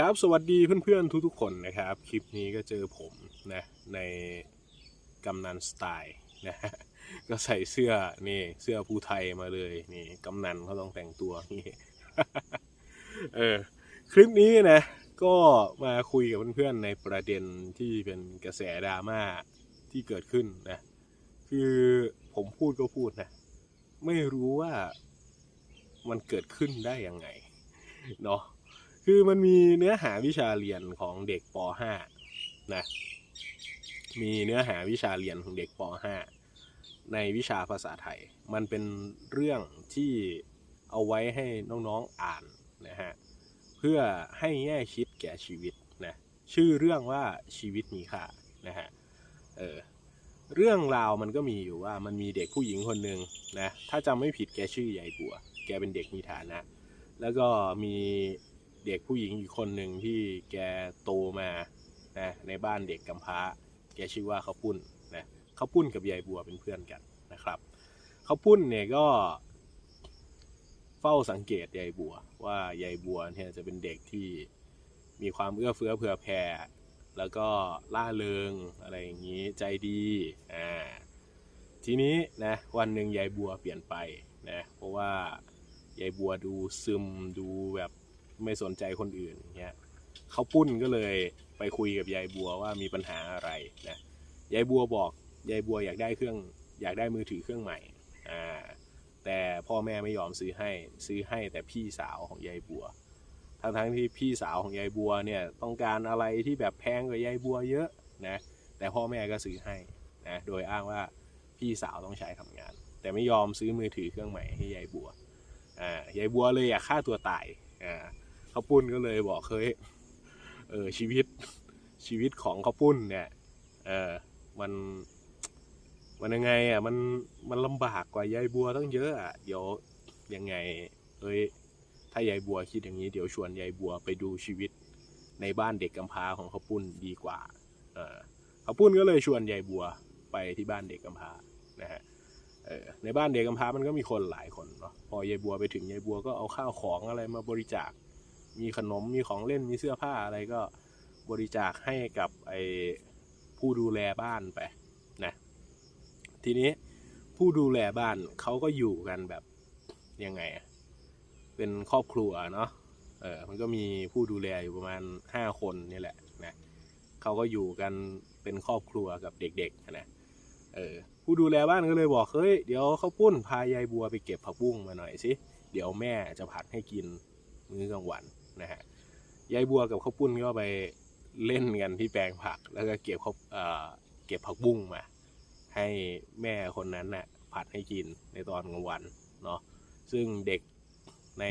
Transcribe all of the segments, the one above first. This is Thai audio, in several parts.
ครับสวัสดีเพื่อนๆทุกๆคนนะครับ คลิปนี้ก็เจอผมนะในกำนันสไตล์นะก็ใส่เสื้อนี่เสื้อภูไทยมาเลยนี่กำนันเขาต้องแต่งตัวนี่เออคลิปนี้นะก็มาคุยกับเพื่อนๆในประเด็นที่เป็นกระแสดราม่าที่เกิดขึ้นนะคือผมพูดก็พูดนะไม่รู้ว่ามันเกิดขึ้นได้ยังไงเนาะ คือมันมีเนื้อหาวิชาเรียนของเด็กป .5 นะ มีเนื้อหาวิชาเรียนของเด็กป .5 ในวิชาภาษาไทย มันเป็นเรื่องที่เอาไว้ให้น้องๆอ่านนะฮะ เพื่อให้แง่คิดแก่ชีวิตนะ ชื่อเรื่องว่าชีวิตมีค่านะฮะ เออ เรื่องราวมันก็มีอยู่ว่ามันมีเด็กผู้หญิงคนหนึ่งนะ ถ้าจำไม่ผิดแกชื่อใหญ่บัว แกเป็นเด็กมีฐานะ แล้วก็มี เด็กผู้หญิงอีกคนหนึ่งที่แกโตมานะในบ้านเด็กกำพร้า แกชื่อว่าข้าวปุ้นนะข้าวปุ้นกับยายบัวเป็นเพื่อนกันนะครับข้าวปุ้นเนี่ยก็เฝ้าสังเกตยายบัว ว่ายายบัวเนี่ยจะเป็นเด็กที่มีความเอื้อเฟื้อเผื่อแผ่แล้วก็ล่าเริงอะไรอย่างนี้ใจดีอ่าทีนี้นะวันหนึ่งยายบัวเปลี่ยนไปนะเพราะว่ายายบัวดูซึมดูแบบ ไม่สนใจคนอื่นเงี้ยเขาปุ้นก็เลยไปคุยกับยายบัวว่ามีปัญหาอะไรนะยายบัวบอกยายบัวอยากได้เครื่องอยากได้มือถือเครื่องใหม่อ่าแต่พ่อแม่ไม่ยอมซื้อให้ซื้อให้แต่พี่สาวของยายบัวทั้งทั้งที่พี่สาวของยายบัวเนี่ยต้องการอะไรที่แบบแพงกว่ายายบัวเยอะนะแต่พ่อแม่ก็ซื้อให้นะโดยอ้างว่าพี่สาวต้องใช้ทำงาน แต่ไม่ยอมซื้อมือถือเครื่องใหม่ให้ยายบัวอ่ายายบัวเลยอยากฆ่าตัวตายอ่า ข้าวปุ้นก็เลยบอกเฮ้ยเออชีวิตชีวิตของข้าวปุ้นเนี่ยเออมันมันยังไงอะมันมันลำบากกว่ายายบัวต้องเยอะอะเดี๋ยวยังไงเอ้ยถ้ายายบัวคิดอย่างนี้เดี๋ยวชวนยายบัวไปดูชีวิตในบ้านเด็กกำพร้าของข้าวปุ้นดีกว่าเออข้าวปุ้นก็เลยชวนยายบัวไปที่บ้านเด็กกำพร้านะฮะเออในบ้านเด็กกำพร้ามันก็มีคนหลายคนเนาะพอยายบัวไปถึงยายบัวก็เอาข้าวของอะไรมาบริจาค มีขนมมีของเล่นมีเสื้อผ้าอะไรก็บริจาคให้กับไอ้ผู้ดูแลบ้านไปนะทีนี้ผู้ดูแลบ้านเขาก็อยู่กันแบบยังไงอะเป็นครอบครัวเนาะเออมันก็มีผู้ดูแลอยู่ประมาณห้าคนนี่แหละนะเขาก็อยู่กันเป็นครอบครัวกับเด็กๆนะเออผู้ดูแลบ้านก็เลยบอกเฮ้ยเดี๋ยวเขาปุ้นพายายบัวไปเก็บผักบุ้งมาหน่อยสิเดี๋ยวแม่จะผัดให้กินมื้อกลางวัน นะฮะยายบัวกับข้าวปุ้นก็ไปเล่นกันที่แปลงผัก แล้วก็เก็บข้าวเก็บผักบุ้งมา ให้แม่คนนั้นน่ะผัดให้กินในตอนกลางวันเนาะซึ่งเด็กใน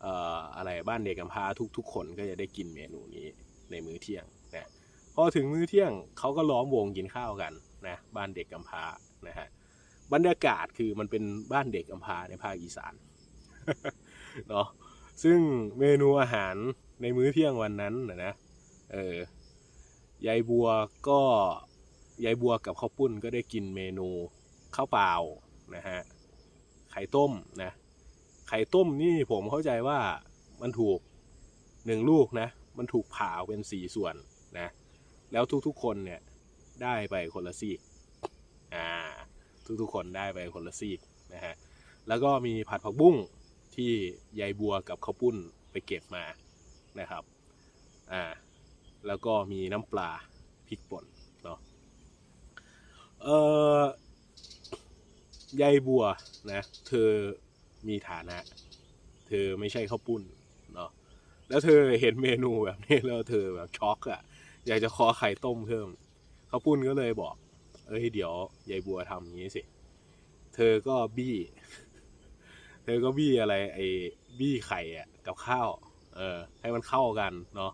เอ่ออะไรบ้านเด็กกำพร้าทุก ๆ คนก็จะได้กินเมนูนี้ในมื้อเที่ยงนะพอถึงมื้อเที่ยงเขาก็ล้อมวงกินข้าวกันนะบ้านเด็กกำพร้านะฮะบรรยากาศคือมันเป็นบ้านเด็กกำพร้าในภาคอีสานเนาะ ซึ่งเมนูอาหารในมื้อเที่ยงวันนั้นนะนะเออยายบัวก็ยายบัวกับข้าวปุ้นก็ได้กินเมนูข้าวเปล่านะฮะไข่ต้มนะไข่ต้มนี่ผมเข้าใจว่ามันถูกหนึ่งลูกนะ มันถูกผ่าออกเป็นสี่ส่วนนะแล้วทุกๆคนเนี่ยได้ไปคนละซีกอ่าทุกๆคนได้ไปคนละซีกนะฮะแล้วก็มีผัดผักบุ้ง ที่ยายบัวกับข้าวปุ้นไปเก็บมานะครับอ่าแล้วก็มีน้ำปลาพริกป่นเนาะเอ่อยายบัวนะเธอมีฐานะ เธอไม่ใช่ข้าวปุ้นเนาะแล้วเธอเห็นเมนูแบบนี้แล้วเธอแบบช็อกอะ่ะอยากจะขอไข่ต้มเพิ่มข้าวปุ้นก็เลยบอก เอ้ยเดี๋ยวยายบัวทำอย่างนี้สิ เธอก็บี้ เธอก็บี้อะไรไอ้บี้ไข่อะกับข้าว เออ ให้มันเข้ากันเนาะ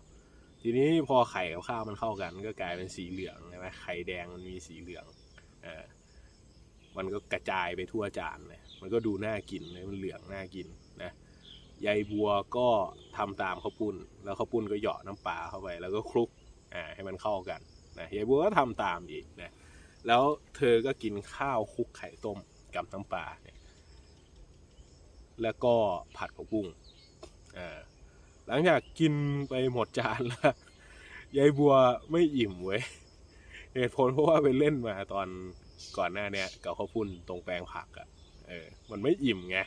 ทีนี้พอไข่กับข้าวมันเข้ากัน ก็กลายเป็นสีเหลืองใช่ไหมไข่แดงมันมีสีเหลืองเออมันก็กระจายไปทั่วจานเลยมันก็ดูน่ากินเลยมันเหลืองน่ากินนะยายบัวก็ทำตามข้าวปุ้น แล้วข้าวปุ้นก็เหยาะน้ำปลาเข้าไป แล้วก็คลุกอ่าให้มันเข้ากันนะยายบัวก็ทำตามอีกนะแล้วเธอก็กินข้าวคลุกไข่ต้มกับน้ำปลาเน แล้วก็ผัดผักบุ้งอ่าหลังจากกินไปหมดจานแล้วยายบัวไม่อิ่มเว้ยเหตุผลเพราะว่าไปเล่นมาตอนก่อนหน้าเนี้ยกับข้าวปุ้นตรงแปลงผักอะ่ะเออมันไม่อิ่มไง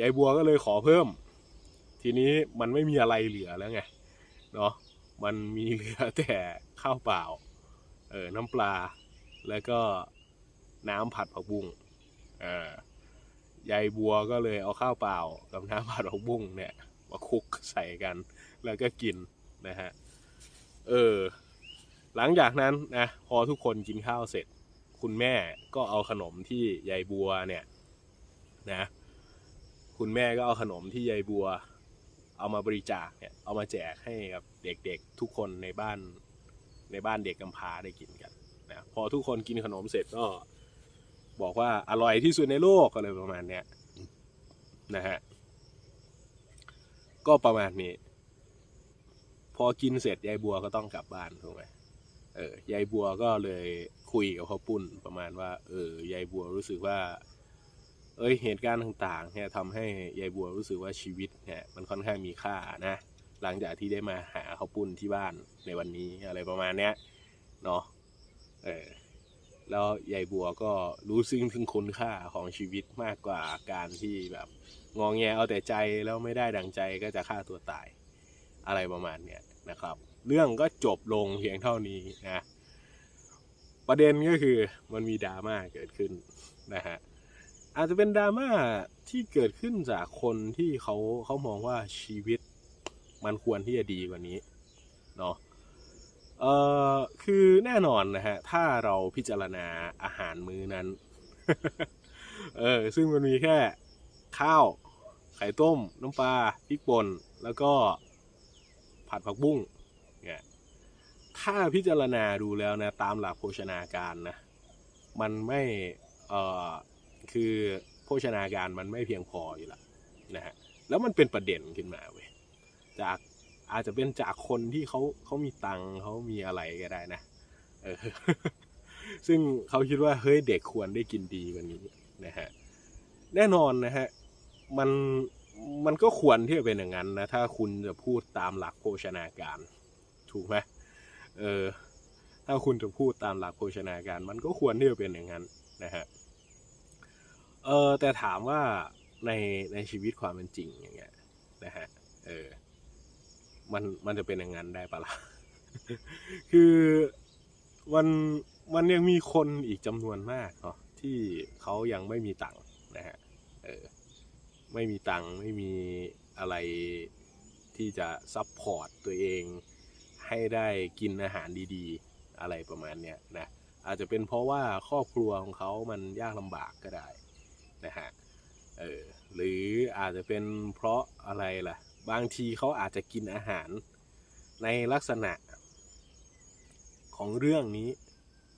ยายบัวก็เลยขอเพิ่ม ทีนี้มันไม่มีอะไรเหลือแล้วไงเนาะมันมีเหลือแต่ข้าวเปล่าเออน้ำปลา แล้วก็น้ำผัดผักบุ้งเออ ยายบัวก็เลยเอาข้าวเปล่ากับน้ำผัดผักบุ้งเนี่ยมาคลุกใส่กัน แล้วก็กินนะฮะเออหลังจากนั้นนะพอทุกคนกินข้าวเสร็จ คุณแม่ก็เอาขนมที่ยายบัวเนี่ยนะคุณแม่ก็เอาขนมที่ยายบัว เอามาบริจาคเนี่ยเอามาแจกให้กับเด็กๆทุกคนในบ้านในบ้านเด็กกำพร้าได้กินกันนะพอทุกคนกินขนมเสร็จก็ บอกว่าอร่อยที่สุดในโลกอะไรประมาณเนี้ยนะฮะก็ประมาณนี้ พอกินเสร็จยายบัวก็ต้องกลับบ้านถูกไหมเออยายบัวก็เลยคุยกับข้าปุ้นประมาณว่า เออยายบัวรู้สึกว่า เอ้ยเหตุการณ์ต่างๆเนี่ยทำให้ยายบัวรู้สึกว่าชีวิตเนี่ยมันค่อนข้างมีค่านะ หลังจากที่ได้มาหาข้าปุ้นที่บ้านในวันนี้อะไรประมาณเนี้ยเนาะเออ แล้วยายบัวก็รู้ซึ้งถึงคุณค่าของชีวิตมากกว่าการที่แบบงองแงเอาแต่ใจแล้วไม่ได้ดังใจก็จะฆ่าตัวตายอะไรประมาณเนี้ยนะครับ เรื่องก็จบลงเพียงเท่านี้นะประเด็นก็คือมันมีดราม่าเกิดขึ้นนะฮะอาจจะเป็นดราม่าที่เกิดขึ้นจากคนที่เขาเขามองว่าชีวิตมันควรที่จะดีกว่านี้เนาะเอ่อ คือแน่นอนนะฮะ ถ้าเราพิจารณาอาหารมื้อนั้น เออ ซึ่งมันมีแค่ข้าว ไข่ต้ม น้ำปลาพริกป่น แล้วก็ผัดผักบุ้งเนี่ยถ้าพิจารณาดูแล้วนะ ตามหลักโภชนาการนะ มันไม่ เออคือโภชนาการมันไม่เพียงพออยู่ละนะฮะ แล้วมันเป็นประเด็นขึ้นมาเว้ย จาก อาจจะเป็นจากคนที่เขาเขามีตังเขามีอะไรก็ได้นะเออซึ่งเขาคิดว่าเฮ้ยเด็กควรได้กินดีกว่านี้นะฮะแน่นอนนะฮะมันมันก็ควรที่จะเป็นอย่างนั้นนะถ้าคุณจะพูดตามหลักโภชนาการ ถูกไหมเออถ้าคุณจะพูดตามหลักโภชนาการ มันก็ควรที่จะเป็นอย่างนั้นนะฮะเออแต่ถามว่าในในชีวิตความเป็นจริงอย่างเงี้ยนะฮะเออ มันมันจะเป็นอย่างนั้นได้ปะล่ะ คือมันมันยังมีคนอีกจำนวนมากเนาะที่เขายังไม่มีตังค์นะฮะเออไม่มีตังค์ไม่มีอะไรที่จะซัพพอร์ตตัวเองให้ได้กินอาหารดีๆ อะไรประมาณเนี้ยนะอาจจะเป็นเพราะว่าครอบครัวของเขามันยากลำบากก็ได้นะฮะเออหรืออาจจะเป็นเพราะอะไรล่ะ บางทีเขาอาจจะกินอาหารในลักษณะของเรื่องนี้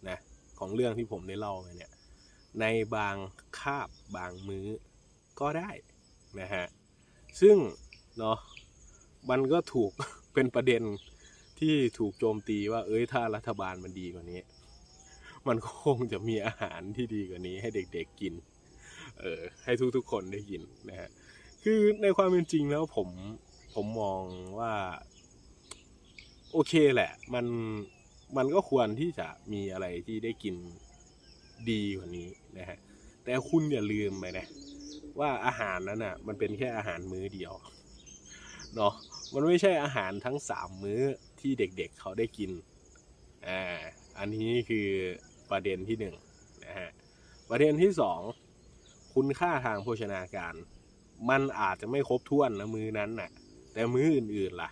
นะของเรื่องที่ผมได้เล่าไปเนี่ยในบางคาบบางมื้อก็ได้นะฮะซึ่งเนาะมันก็ถูกเป็นประเด็นที่ถูกโจมตีว่า เอ้ยถ้ารัฐบาลมันดีกว่านี้ มันคงจะมีอาหารที่ดีกว่านี้ให้เด็กๆกิน เออให้ทุกๆคนได้ยินนะฮะ คือในความเป็นจริงแล้วผมผมมองว่า โอเคแหละ มันมันก็ควรที่จะมีอะไรที่ได้กินดีกว่านี้นะฮะแต่คุณอย่าลืมไปนะว่าอาหารนั้นอะ มันเป็นแค่อาหารมื้อเดียวเนาะมันไม่ใช่อาหารทั้งสามมื้อที่เด็กๆเขาได้กินอ่าอันนี้คือประเด็นที่หนึ่งนะฮะประเด็นที่สองคุณค่าทางโภชนาการ มันอาจจะไม่ครบถ้วนนะมือนั้นน่ะ แต่มืออื่นๆล่ะ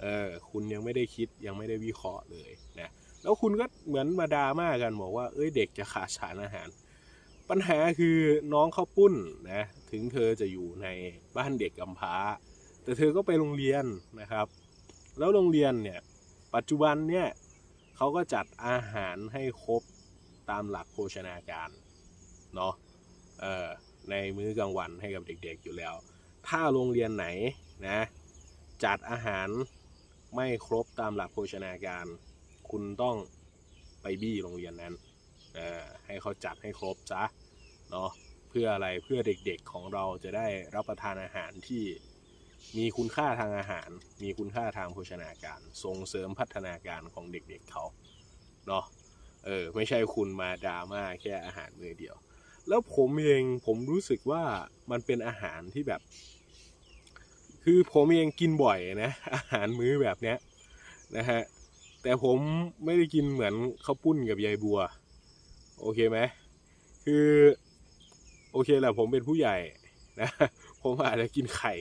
เออ คุณยังไม่ได้คิดยังไม่ได้วิเคราะห์เลยนะแล้วคุณก็เหมือนมาดราม่ากันบอกว่าเอ้ยเด็กจะขาดสารอาหาร ปัญหาคือน้องเขาปุ้นนะถึงเธอจะอยู่ในบ้านเด็กกำพร้า แต่เธอก็ไปโรงเรียนนะครับ แล้วโรงเรียนเนี่ย ปัจจุบันเนี่ยเขาก็จัดอาหารให้ครบตามหลักโภชนาการเนาะเออ ในมื้อกลางวันให้กับเด็กๆอยู่แล้ว ถ้าโรงเรียนไหนนะจัดอาหารไม่ครบตามหลักโภชนาการ คุณต้องไปบี้โรงเรียนนั้นเอ่อให้เขาจัดให้ครบซะเนาะเพื่ออะไรเพื่อเด็กๆของเราจะได้รับประทานอาหารที่มีคุณค่าทางอาหาร มีคุณค่าทางโภชนาการ ส่งเสริมพัฒนาการของเด็กๆเขาเนาะเออไม่ใช่คุณมาดราม่าแค่อาหารมือเดียว แล้วผมเองผมรู้สึกว่ามันเป็นอาหารที่แบบ คือผมเองกินบ่อยนะ อาหารมื้อแบบเนี้ยนะฮะแต่ผมไม่ได้กินเหมือนข้าวปุ้นกับยายบัว โอเคไหมคือ โอเคแหละผมเป็นผู้ใหญ่นะผมอาจจะกินไข่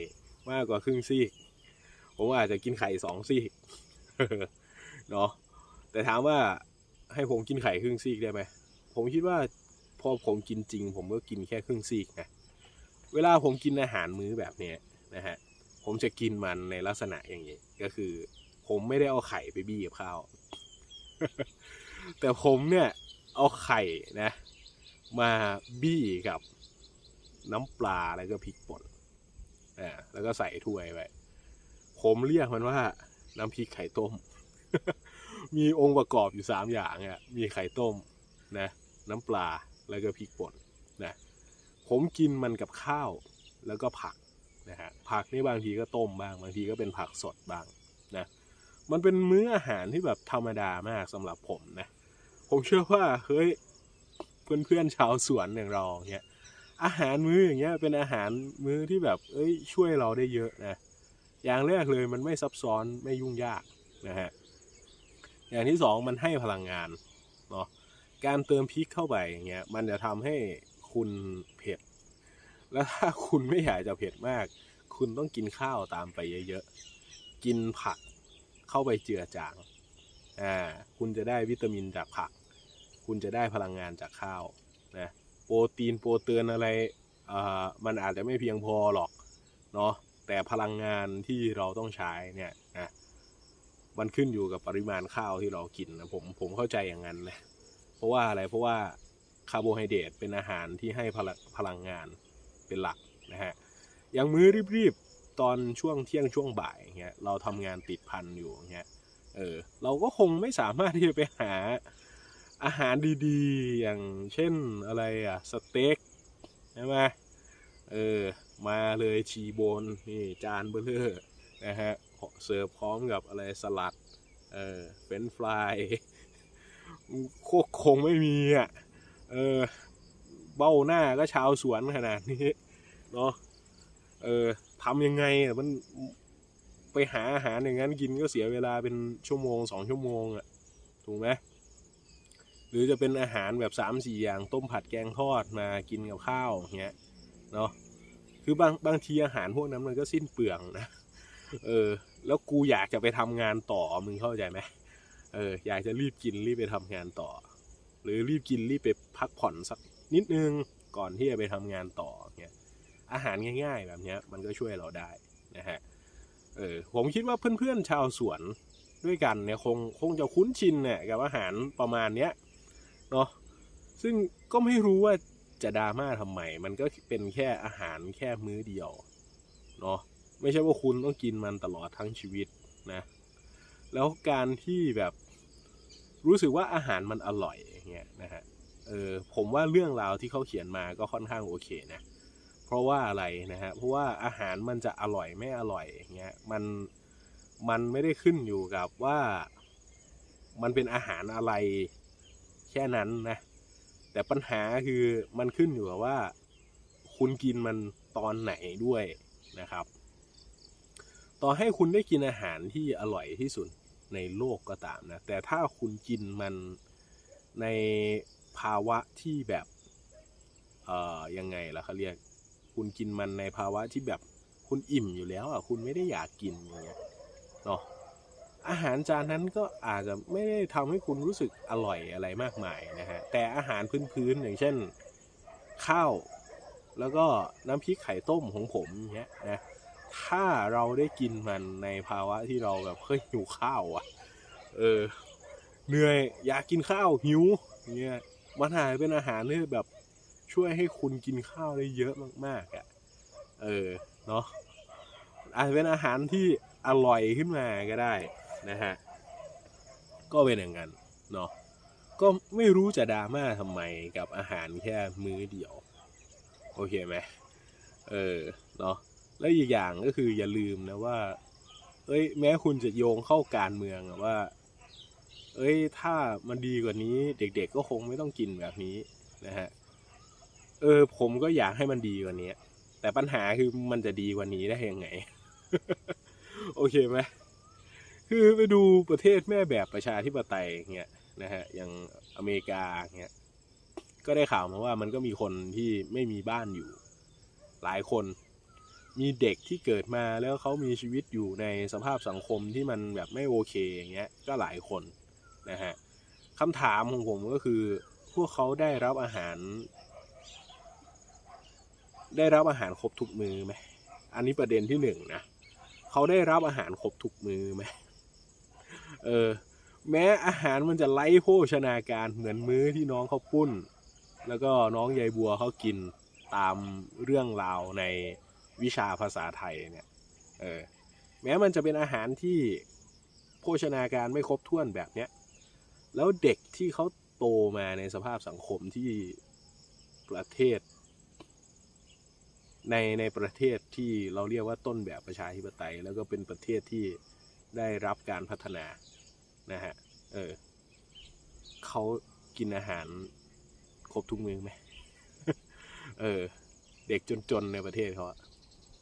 มากกว่าครึ่งซีก ผมอาจจะกินไข่สองซีกเนาะแต่ถามว่าให้ผมกินไข่ครึ่งซีกได้ไหมผมคิดว่า พอผมกินจริง ผมก็กินแค่ครึ่งซีกนะเวลาผมกินอาหารมื้อแบบเนี้ยนะฮะผมจะกินมันในลักษณะอย่างนี้ก็คือ ผมไม่ได้เอาไข่ไปบี้กับข้าว แต่ผมเนี่ยเอาไข่นะ มาบี้กับน้ำปลาแล้วก็พริกป่นอ่าแล้วก็ใส่ถ้วยไว้ผมเรียกมันว่า น้ำพริกไข่ต้ม มีองค์ประกอบอยู่สามอย่างอะมีไข่ต้มนะ น้ำปลา แล้วก็พริกป่นนะผมกินมันกับข้าวแล้วก็ผักนะฮะผักนี่บางทีก็ต้มบ้างบางทีก็เป็นผักสดบ้างนะมันเป็นมื้ออาหารที่แบบธรรมดามากสำหรับผมนะผมเชื่อว่าเฮ้ยเพื่อนๆชาวสวนอย่างเราเนี่ยอาหารมื้ออย่างเงี้ยเป็นอาหารมื้อที่แบบเอ้ยช่วยเราได้เยอะนะอย่างแรกเลยมันไม่ซับซ้อนไม่ยุ่งยากนะฮะอย่างที่สองมันให้พลังงานเนาะ การเติมพริกเข้าไปอย่างเงี้ยมันจะทำให้คุณเผ็ด แล้วถ้าคุณไม่อยากจะเผ็ดมาก คุณต้องกินข้าวตามไปเยอะๆ กินผักเข้าไปเจือจาง อ่า คุณจะได้วิตามินจากผัก คุณจะได้พลังงานจากข้าวนะ โปรตีนโปรตีนอะไรอ่ามันอาจจะไม่เพียงพอหรอกเนาะ แต่พลังงานที่เราต้องใช้เนี่ยนะ มันขึ้นอยู่กับปริมาณข้าวที่เรากินนะผมผมเข้าใจอย่างนั้นนะ ราะว่าอะไรเพราะว่าคาร์โบไฮเดรตเป็นอาหารที่ให้พลังพลังงานเป็นหลักนะฮะอย่างมื้อรีบๆ ตอนช่วงเที่ยงช่วงบ่ายเงี้ยเราทำงานติดพันอยู่เงี้ยเออเราก็คงไม่สามารถที่จะไปหาอาหารดีๆ อย่างเช่นอะไรอะสเต็กใช่ไหมเออมาเลยชีโบนนี่จานเบลเลอร์นะฮะเสิร์ฟพร้อมกับอะไรสลัดเออเฟรนฟราย โคกคงไม่มีอะเออเบ้าหน้าก็ชาวสวนขนาดนี้เนาะเออทำยังไงอะมันไปหาอาหารอย่างนั้นกินก็เสียเวลาเป็นชั่วโมงสองชั่วโมงอะถูกไหมหรือจะเป็นอาหารแบบสามสี่อย่างต้มผัดแกงทอดมากินกับข้าวเงี้ยเนาะคือบางบางทีอาหารพวกนั้นมันก็สิ้นเปลืองนะเออแล้วกูอยากจะไปทำงานต่อมึงเข้าใจไหม เอออยากจะรีบกินรีบไปทำงานต่อ หรือรีบกินรีบไปพักผ่อนสักนิดนึงก่อนที่จะไปทำงานต่อเงี้ยอาหารง่าย ๆ แบบเนี้ยมันก็ช่วยเราได้นะฮะเออผมคิดว่าเพื่อนๆชาวสวนด้วยกันเนี่ยคงคงจะคุ้นชินเนี่ยกับอาหารประมาณเนี้ยเนาะซึ่งก็ไม่รู้ว่าจะดราม่าทำไม มันก็เป็นแค่อาหารแค่มื้อเดียวเนาะไม่ใช่ว่าคุณต้องกินมันตลอดทั้งชีวิตนะ แล้วการที่แบบ รู้สึกว่าอาหารมันอร่อยอย่างเงี้ยนะฮะเออผมว่าเรื่องราวที่เขาเขียนมาก็ค่อนข้างโอเคนะเพราะว่าอะไรนะฮะเพราะว่าอาหารมันจะอร่อยไม่อร่อยอย่างเงี้ยมันมันไม่ได้ขึ้นอยู่กับว่ามันเป็นอาหารอะไรแค่นั้นนะแต่ปัญหาคือมันขึ้นอยู่กับว่า คุณกินมันตอนไหนด้วยนะครับ ต่อให้คุณได้กินอาหารที่อร่อยที่สุด ในโลกก็ตามนะ แต่ถ้าคุณกินมันในภาวะที่แบบ เอ่อ ยังไงล่ะเขาเรียก คุณกินมันในภาวะที่แบบคุณอิ่มอยู่แล้วอะ คุณไม่ได้อยากกินอย่างเงี้ย เนาะ อาหารจานนั้นก็อาจจะไม่ได้ทำให้คุณรู้สึกอร่อยอะไรมากมายนะฮะ แต่อาหารพื้นๆอย่างเช่น ข้าว แล้วก็น้ำพริกไข่ต้มของผมเนี้ยนะ ถ้าเราได้กินมันในภาวะที่เราแบบเฮ้ยหิวข้าวอะ เออ เหนื่อยอยากกินข้าวหิวเงี้ยมันหายเป็นอาหารที่แบบช่วยให้คุณกินข้าวได้เยอะมากๆอะ่ะ เออ เนาะอาจจะเป็นอาหารที่อร่อยขึ้นมาก็ได้นะฮะ ก็เป็นอย่างนั้นเนาะ ก็ไม่รู้จะดราม่าทำไมกับอาหารแค่มื้อเดียว โอเคไหมเออ เนาะ และอีกอย่างก็คืออย่าลืมนะว่า เอ้ย แม้คุณจะโยงเข้าการเมืองอะว่า เอ้ย ถ้ามันดีกว่านี้เด็กๆก็คงไม่ต้องกินแบบนี้นะฮะ เออ ผมก็อยากให้มันดีกว่านี้ แต่ปัญหาคือมันจะดีกว่านี้ได้ยังไง โอเคไหมคือไปดูประเทศแม่แบบประชาธิปไตยเงี้ยนะฮะ อย่างอเมริกาเงี้ย ก็ได้ข่าวมาว่ามันก็มีคนที่ไม่มีบ้านอยู่ หลายคน มีเด็กที่เกิดมาแล้วเขามีชีวิตอยู่ในสภาพสังคมที่มันแบบไม่โอเคอย่างเงี้ยก็หลายคนนะฮะคำถามของผมก็คือ พวกเขาได้รับอาหาร ได้รับอาหารครบทุกมือไหมอันนี้ประเด็นที่หนึ่งนะเขาได้รับอาหารครบทุกมือไหมเออแม้อาหารมันจะไร้โภชนาการเหมือนมื้อที่น้องเขาปุ้น แล้วก็น้องยายบัวเขากินตามเรื่องราวใน วิชาภาษาไทยเนี่ย เออ แม้มันจะเป็นอาหารที่โภชนาการไม่ครบถ้วนแบบเนี้ย แล้วเด็กที่เขาโตมาในสภาพสังคมที่ประเทศ ในในประเทศที่เราเรียกว่าต้นแบบประชาธิปไตย แล้วก็เป็นประเทศที่ได้รับการพัฒนานะฮะ เออเขากินอาหารครบทุกมื้อไหม เออ เด็กจนๆในประเทศเขาอะ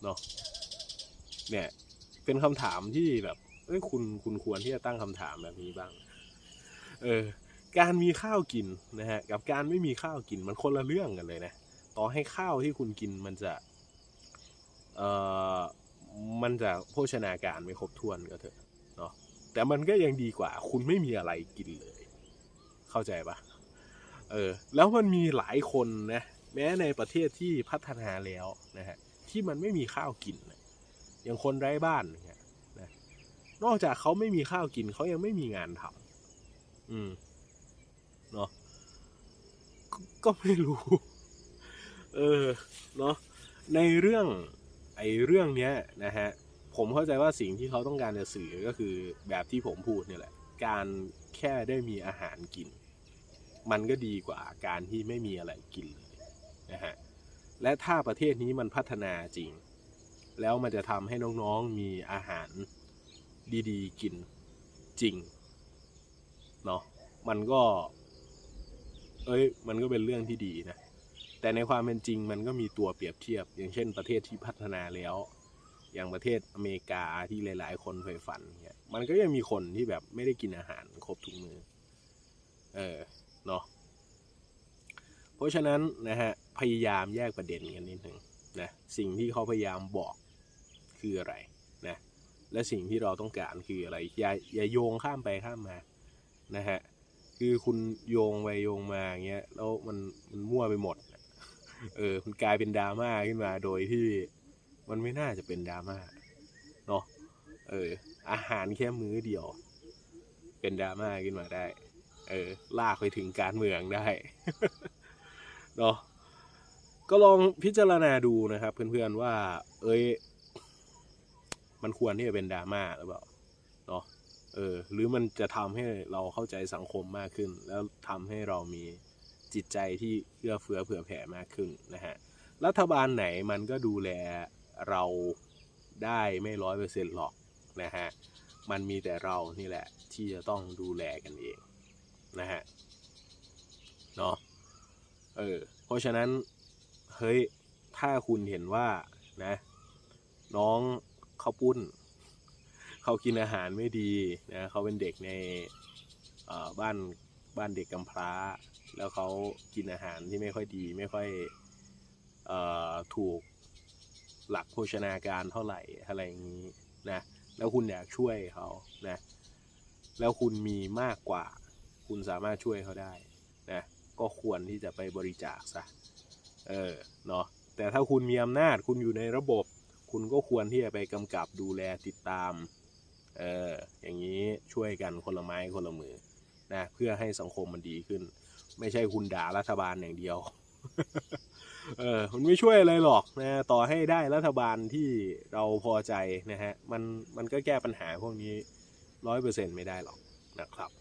เนาะเนี่ย เป็นคำถามที่แบบเอ้ยคุณคุณควรที่จะตั้งคำถามแบบนี้บ้าง เออ การมีข้าวกินนะฮะ กับการไม่มีข้าวกินมันคนละเรื่องกันเลยนะต่อให้ข้าวที่คุณกินมันจะเอ่อมันจะโภชนาการไม่ครบถ้วนก็เถอะเนาะแต่มันก็ยังดีกว่า คุณไม่มีอะไรกินเลย เข้าใจปะเออ แล้วมันมีหลายคนนะ แม้ในประเทศที่พัฒนาแล้วนะฮะ ที่มันไม่มีข้าวกินอย่างคนไร้บ้านเนี่ยนะนอกจากเขาไม่มีข้าวกินเขายังไม่มีงานทำอืมเนาะกก็ไม่รู้ เออเนาะในเรื่องไอ้เรื่องเนี้ยนะฮะผมเข้าใจว่าสิ่งที่เขาต้องการจะสื่อก็คือแบบที่ผมพูดเนี่ยแหละ การแค่ได้มีอาหารกิน มันก็ดีกว่าการที่ไม่มีอะไรกินเลยนะฮะ และถ้าประเทศนี้มันพัฒนาจริง แล้วมันจะทำให้น้องๆมีอาหารดีๆ กินจริงเนาะมันก็ เอ้ย มันก็เป็นเรื่องที่ดีนะ แต่ในความเป็นจริงมันก็มีตัวเปรียบเทียบ อย่างเช่นประเทศที่พัฒนาแล้ว อย่างประเทศอเมริกาที่หลาย ๆ คนเคยฝันเนี่ยมันก็ยังมีคนที่แบบไม่ได้กินอาหารครบทุกมือ เออ เนาะ ราะฉะนั้นนะฮะพยายามแยกประเด็นกันนิดหนึ่งนะสิ่งที่เขาพยายามบอกคืออะไรนะและสิ่งที่เราต้องการคืออะไรอย่าอย่าโยงข้ามไปข้ามมานะฮะคือคุณโยงไปโยงมาอย่างเงี้ยแล้วมันมันมั่วไปหมดเออมันกลายเป็นดราม่าขึ้นมาโดยที่มันไม่น่าจะเป็นดราม่าเนาะเอออาหารแค่มื้อเดียว เป็นดราม่าขึ้นมาได้ เออลากไปถึงการเมืองได้ เนาะก็ลองพิจารณาดูนะครับเพื่อนๆว่า เอ้ย มันควรที่จะเป็นดราม่าหรือเปล่าเนาะเออ หรือมันจะทำให้เราเข้าใจสังคมมากขึ้น แล้วทำให้เรามีจิตใจที่เอื้อเฟื้อเผื่อแผ่มากขึ้นนะฮะรัฐบาลไหนมันก็ดูแลเราได้ไม่ร้อยเปอร์เซ็นต์หรอกนะฮะมันมีแต่เรานี่แหละที่จะต้องดูแลกันเองนะฮะเนาะ เออ เพราะฉะนั้น เฮ้ย ถ้าคุณเห็นว่านะ น้องเขาปุ้น เขากินอาหารไม่ดีนะเขาเป็นเด็กในบ้านบ้านเด็กกำพร้า แล้วเขากินอาหารที่ไม่ค่อยดี ไม่ค่อยอถูกหลักโภชนาการเท่าไหร่อะไรอย่างนี้นะ แล้วคุณอยากช่วยเขานะ แล้วคุณมีมากกว่า คุณสามารถช่วยเขาได้นะ ก็ควรที่จะไปบริจาคซะเออเนาะแต่ถ้าคุณมีอำนาจคุณอยู่ในระบบ คุณก็ควรที่จะไปกำกับดูแลติดตามเอออย่างนี้ช่วยกันคนละไม้คนละมือนะเพื่อให้สังคมมันดีขึ้น ไม่ใช่คุณด่ารัฐบาลอย่างเดียวเออมันไม่ช่วยอะไรหรอกนะต่อให้ได้รัฐบาลที่เราพอใจนะฮะมันมันก็แก้ปัญหาพวกนี้ร้อยเปอร์เซ็นต์ไม่ได้หรอกนะครับ